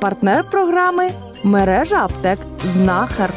Партнер програми мережа аптек Знахар.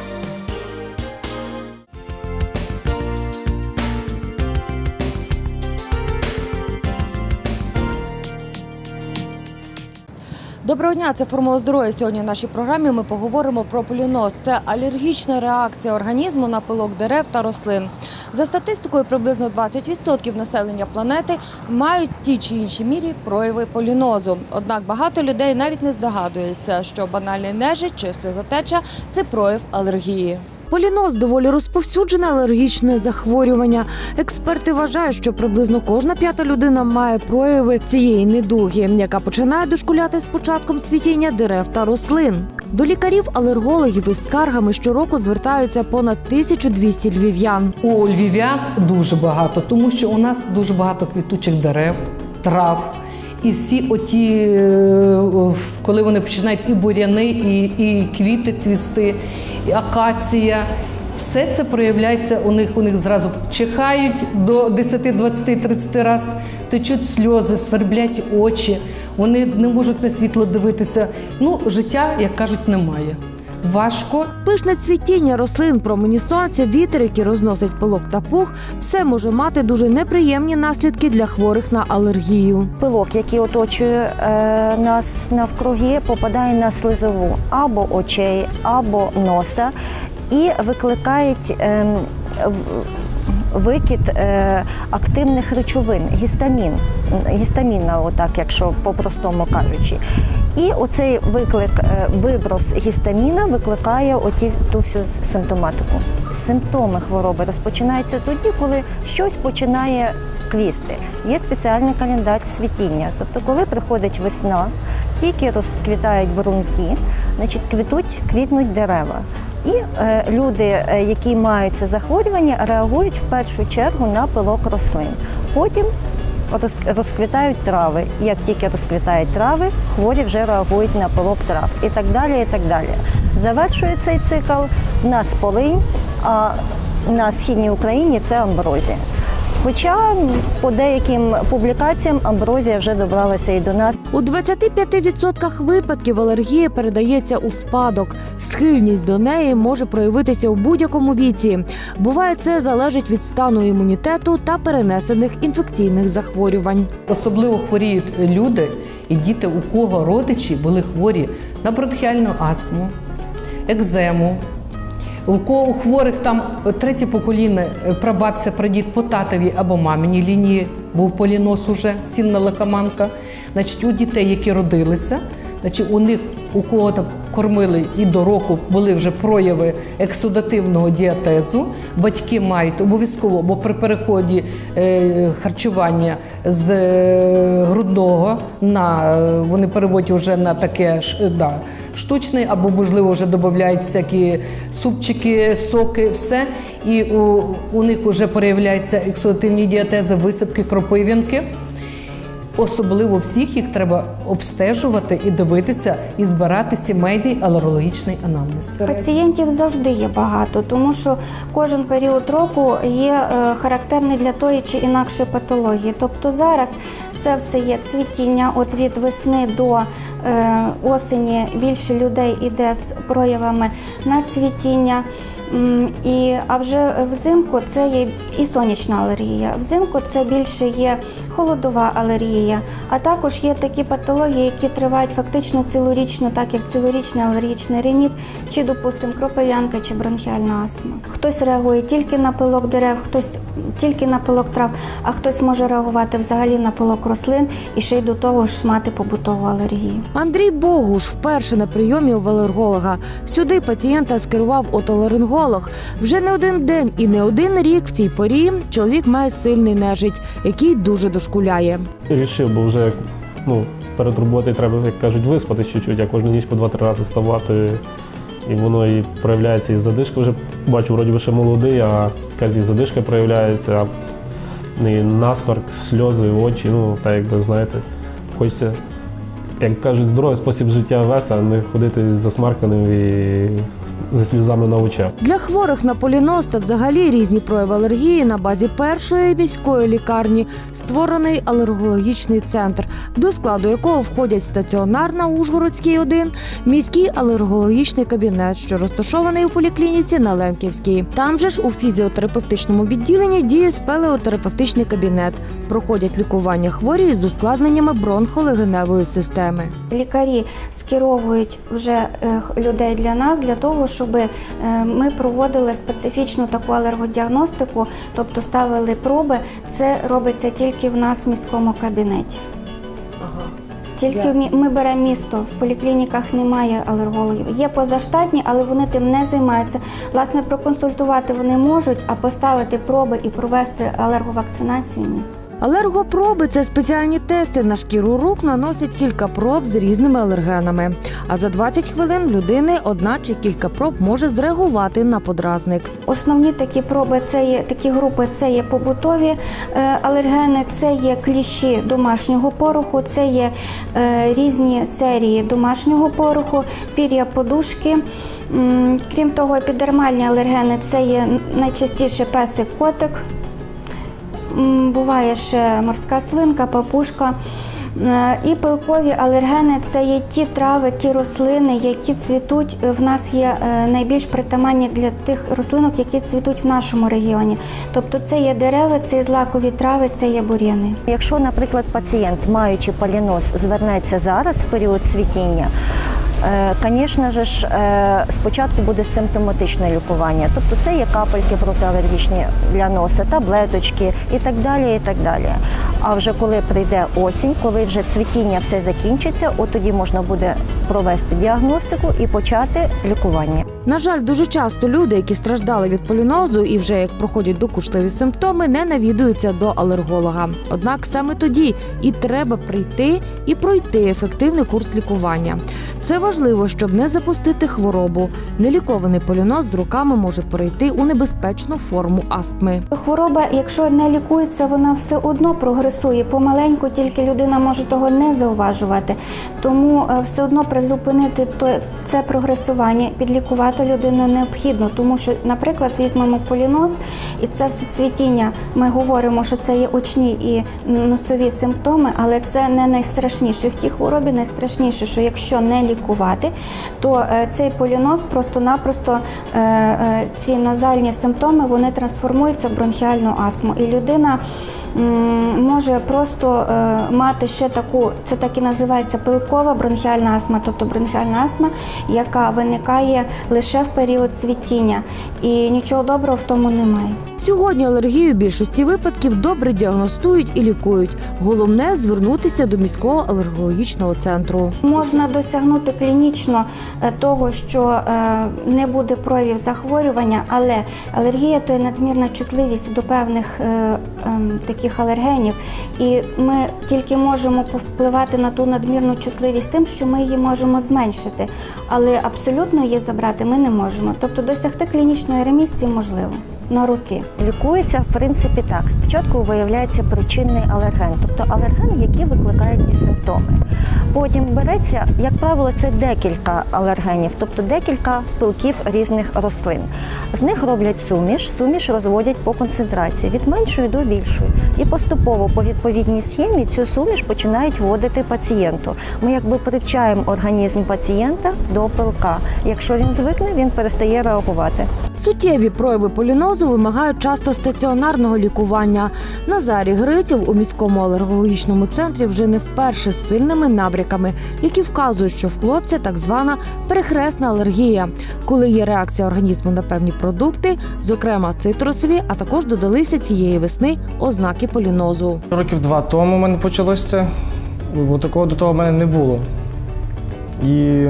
Доброго дня, це формула здоров'я. Сьогодні в нашій програмі ми поговоримо про поліноз. Це алергічна реакція організму на пилок дерев та рослин. За статистикою, приблизно 20% населення планети мають ті чи інші мірі прояви полінозу. Однак багато людей навіть не здогадується, що банальний нежить чи сльозотеча це прояв алергії. Поліноз доволі розповсюджене алергічне захворювання. Експерти вважають, що приблизно кожна п'ята людина має прояви цієї недуги, яка починає дошкуляти з початком світіння дерев та рослин. До лікарів-алергологів із скаргами щороку звертаються понад 1200 львів'ян. У львів'ян дуже багато, тому що у нас дуже багато квітучих дерев, трав. І всі оті, е, коли вони починають і буряни, і, і квіти цвісти, і акація. Все це проявляється у них, у них зразу чихають до 10, 20, 30 разів, течуть сльози, сверблять очі, вони не можуть на світло дивитися. Ну, життя, як кажуть, немає. Важко, Пишне цвітіння рослин, промені сонця, вітер, який розносить пилок та пух, все може мати дуже неприємні наслідки для хворих на алергію. Пилок, який оточує е, нас навкруги, попадає на слизову або очей, або носа і викликають е, викид е, активних речовин, гістамін, гістаміна, отак, якщо по-простому кажучи. І оцей виклик, е, виброс гістаміна викликає оті, ту всю симптоматику. Симптоми хвороби розпочинаються тоді, коли щось починає квісти. Є спеціальний календар цвітіння. Тобто, коли приходить весна, тільки розквітають брунки, значить квітуть, квітнуть дерева. І е, люди, е, які мають це захворювання, реагують в першу чергу на пилок рослин. Потім розквітають трави. Як тільки розквітають трави, хворі вже реагують на пилок трав і так далі. і так далі. Завершує цей цикл в нас полинь, а на східній Україні це амброзія. Хоча по деяким публікаціям амброзія вже добралася і до нас. У 25% випадків алергія передається у спадок. Схильність до неї може проявитися у будь-якому віці. Буває, це залежить від стану імунітету та перенесених інфекційних захворювань. Особливо хворіють люди і діти, у кого родичі були хворі на бронхіальну астму, екзему. У кого у хворих там третє покоління, е, прабабця, прадід по татові або маминій лінії був полінос уже, сінна лакоманка. Значить, у дітей, які родилися, значить, у них у кого там кормили і до року були вже прояви ексудативного діатезу. Батьки мають обов'язково, бо при переході е, харчування з е, грудного на е, вони переводять вже на таке да, штучне, або можливо вже додають всякі супчики, соки, все. І у, у них вже проявляються ексудативні діатези, висипки, кропив'янки. Особливо всіх їх треба обстежувати і дивитися, і збирати сімейний алергологічний анамнез. Пацієнтів завжди є багато, тому що кожен період року є е, характерний для тої чи інакшої патології. Тобто зараз це все є цвітіння, от від весни до е, осені більше людей іде з проявами на цвітіння. І, а вже взимку це є і сонячна алергія. Взимку це більше є холодова алергія, а також є такі патології, які тривають фактично цілорічно, так як цілорічний алергічний реніт, чи, допустимо, кропив'янка чи бронхіальна астма. Хтось реагує тільки на пилок дерев, хтось тільки на пилок трав, а хтось може реагувати взагалі на пилок рослин і ще й до того ж мати побутову алергію. Андрій Богуш вперше на прийомі у алерголога. Сюди пацієнта скерував отоларинголог. Вже не один день і не один рік в цій порі чоловік має сильний нежить, який дуже дошкуляє. Рішив, бо вже ну, перед роботою треба, як кажуть, виспатись чуть-чуть, а кожну ніч по два-три рази ставати. І воно і проявляється і задишка. Вже бачу, вроді ще молодий, а якась і задишка проявляється, і насмарк, сльози, очі, ну, так якби знаєте, хочеться як кажуть, здоровий спосіб життя вести, а не ходити засмарканим і зі сльозами на очах. Для хворих на поліноз та взагалі різні прояви алергії на базі першої міської лікарні створений алергологічний центр, до складу якого входять стаціонар на Ужгородській 1, міський алергологічний кабінет, що розташований у поліклініці на Лемківській. Там же ж у фізіотерапевтичному відділенні діє спелеотерапевтичний кабінет. Проходять лікування хворі з ускладненнями бронхолегеневої системи. Лікарі скеровують вже е, людей для нас для того, щоб е, ми проводили специфічну таку алергодіагностику, тобто ставили проби. Це робиться тільки в нас в міському кабінеті. Тільки мі- ми беремо місто, в поліклініках немає алергологів. Є позаштатні, але вони тим не займаються. Власне, проконсультувати вони можуть, а поставити проби і провести алерговакцинацію ні. Алергопроби це спеціальні тести. На шкіру рук наносять кілька проб з різними алергенами. А за 20 хвилин людини одна чи кілька проб може зреагувати на подразник. Основні такі проби це є такі групи. Це є побутові е, алергени, це є кліщі домашнього пороху, це є е, різні серії домашнього пороху, пір'я подушки. Крім того, епідермальні алергени це є найчастіше песик котик. Буває ще морська свинка, папушка. Е, І пилкові алергени це є ті трави, ті рослини, які цвітуть. В нас є е, найбільш притаманні для тих рослинок, які цвітуть в нашому регіоні. Тобто це є дерева, це є злакові трави, це є бур'яни. Якщо, наприклад, пацієнт, маючи поліноз, звернеться зараз в період цвітіння, Звісно ж, е, спочатку буде симптоматичне лікування, тобто це є капельки протиалергічні для носа, таблеточки і так далі. і так далі. А вже коли прийде осінь, коли вже цвітіння все закінчиться, от тоді можна буде провести діагностику і почати лікування. На жаль, дуже часто люди, які страждали від полінозу і вже як проходять докучливі симптоми, не навідуються до алерголога. Однак саме тоді і треба прийти і пройти ефективний курс лікування. Це важливо, щоб не запустити хворобу. Нелікований поліноз з роками може перейти у небезпечну форму астми. Хвороба, якщо не лікується, вона все одно прогресує. Помаленьку тільки людина може того не зауважувати. Тому е, все одно призупинити це прогресування, підлікувати людину необхідно. Тому що, наприклад, візьмемо поліноз і це все цвітіння. Ми говоримо, що це є очні і носові симптоми, але це не найстрашніше. В тій хворобі найстрашніше, що якщо не лікувати, то е, цей поліноз просто-напросто е, ці назальні симптоми вони трансформуються в бронхіальну астму. І людина може просто е, мати ще таку, це так і називається пилкова бронхіальна астма, тобто бронхіальна астма, яка виникає лише в період цвітіння. І нічого доброго в тому немає. Сьогодні алергію в більшості випадків добре діагностують і лікують. Головне звернутися до міського алергологічного центру. Можна досягнути клінічно е, того, що е, не буде проявів захворювання, але алергія то є надмірна чутливість до певних е, таких алергенів. І ми тільки можемо повпливати на ту надмірну чутливість тим, що ми її можемо зменшити. Але абсолютно її забрати ми не можемо. Тобто досягти клінічної ремісії можливо на роки. Лікується в принципі так. Спочатку виявляється причинний алерген, тобто алерген, який викликає ті симптоми. Потім береться, як правило, це декілька алергенів, тобто декілька пилків різних рослин. З них роблять суміш, суміш розводять по концентрації від меншої до більшої. І поступово по відповідній схемі цю суміш починають вводити пацієнту. Ми якби привчаємо організм пацієнта до пилка. Якщо він звикне, він перестає реагувати. Суттєві прояви полінозу вимагають часто стаціонарного лікування. Назарій Гриців у міському алергологічному центрі вже не вперше з сильними набряками, які вказують, що в хлопця так звана перехресна алергія, коли є реакція організму на певні продукти, зокрема цитрусові, а також додалися цієї весни ознаки полінозу. Років два тому в мене почалось це, бо такого до того в мене не було. І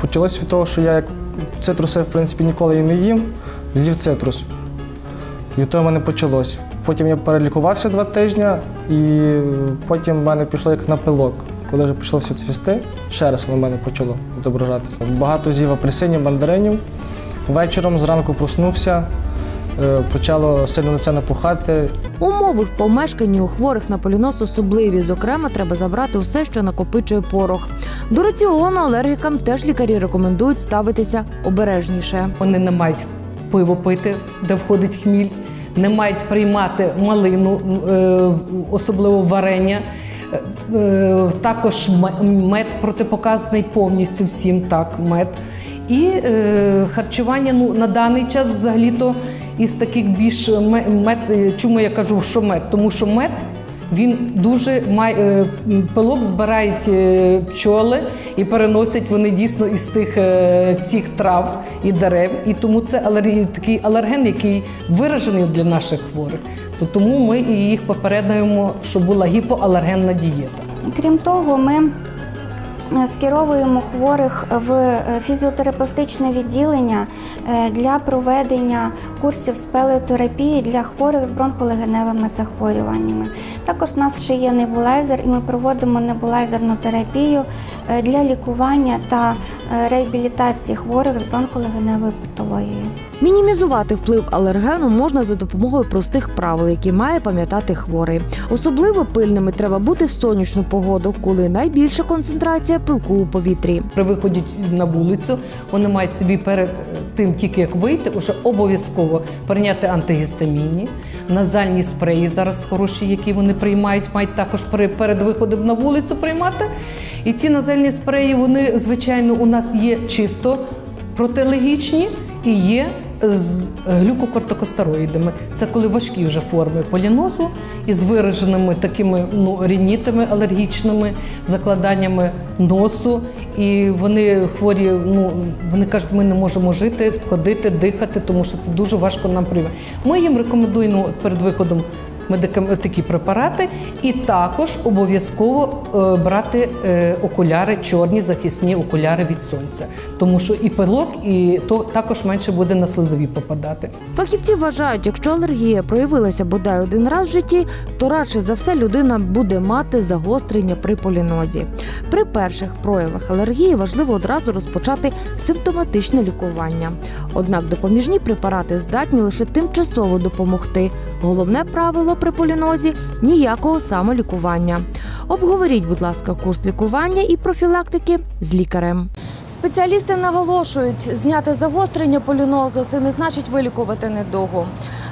почалось від того, що я як цитруси, в принципі, ніколи і не їм, з'їв цитрус. І того в мене почалось. Потім я перелікувався два тижні, і потім в мене пішло як на пилок. Коли вже почало все цвісти, ще раз воно в мене почало відображатися. Багато з'їв апельсинів, мандаринів. Вечором зранку проснувся, е, почало сильно на це напухати. Умови в помешканні у хворих на полінос особливі. Зокрема, треба забрати все, що накопичує порох. До раціону алергікам теж лікарі рекомендують ставитися обережніше. Вони не мають пиво пити, де входить хміль, не мають приймати малину, е, особливо варення. Е, е, Також мед протипоказаний повністю всім, так, мед. І е, харчування ну, на даний час взагалі-то із таких більш мед, чому я кажу, що мед? Тому що мед він дуже має е, пилок збирають е, пчоли і переносять вони дійсно із тих е, всіх трав і дерев. І тому це такий алерген, який виражений для наших хворих. То тому ми їх попереджуємо, щоб була гіпоалергенна дієта. Крім того, ми скеровуємо хворих в фізіотерапевтичне відділення для проведення курсів спелеотерапії для хворих з бронхолегеневими захворюваннями. Також у нас ще є небулайзер, і ми проводимо небулайзерну терапію е, для лікування та е, реабілітації хворих з бронхолегеневою патологією. Мінімізувати вплив алергену можна за допомогою простих правил, які має пам'ятати хворий. Особливо пильними треба бути в сонячну погоду, коли найбільша концентрація пилку у повітрі. При виході на вулицю вони мають собі перед тим, тільки як вийти, уже обов'язково прийняти антигістаміні, назальні спреї зараз хороші, які вони приймають, мають також перед виходом на вулицю приймати. І ці назальні спреї, вони, звичайно, у нас є чисто протилегічні і є з глюкокортикостероїдами. Це коли важкі вже форми полінозу із вираженими такими ну, рінітами алергічними, закладаннями носу. І вони хворі, ну вони кажуть, ми не можемо жити, ходити, дихати, тому що це дуже важко нам приймати. Ми їм рекомендуємо перед виходом. Такі препарати, і також обов'язково е, брати е, окуляри, чорні захисні окуляри від сонця, тому що і пилок, і то також менше буде на слизові попадати. Фахівці вважають, якщо алергія проявилася бодай один раз в житті, то радше за все людина буде мати загострення при полінозі. При перших проявах алергії важливо одразу розпочати симптоматичне лікування. Однак допоміжні препарати здатні лише тимчасово допомогти. Головне правило при полінозі ніякого самолікування. Обговоріть, будь ласка, курс лікування і профілактики з лікарем. Спеціалісти наголошують, зняти загострення полінозу це не значить вилікувати недугу.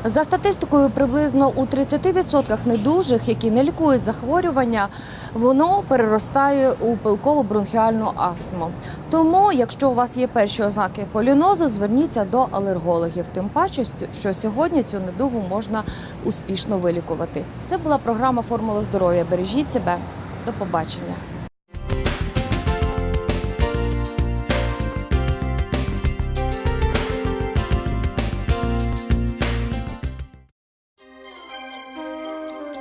За статистикою, приблизно у 30% недужих, які не лікують захворювання, воно переростає у пилкову бронхіальну астму. Тому, якщо у вас є перші ознаки полінозу, зверніться до алергологів. Тим паче, що сьогодні цю недугу можна успішно вилікувати. Це була програма Формула здоров'я. Бережіть себе. До побачення.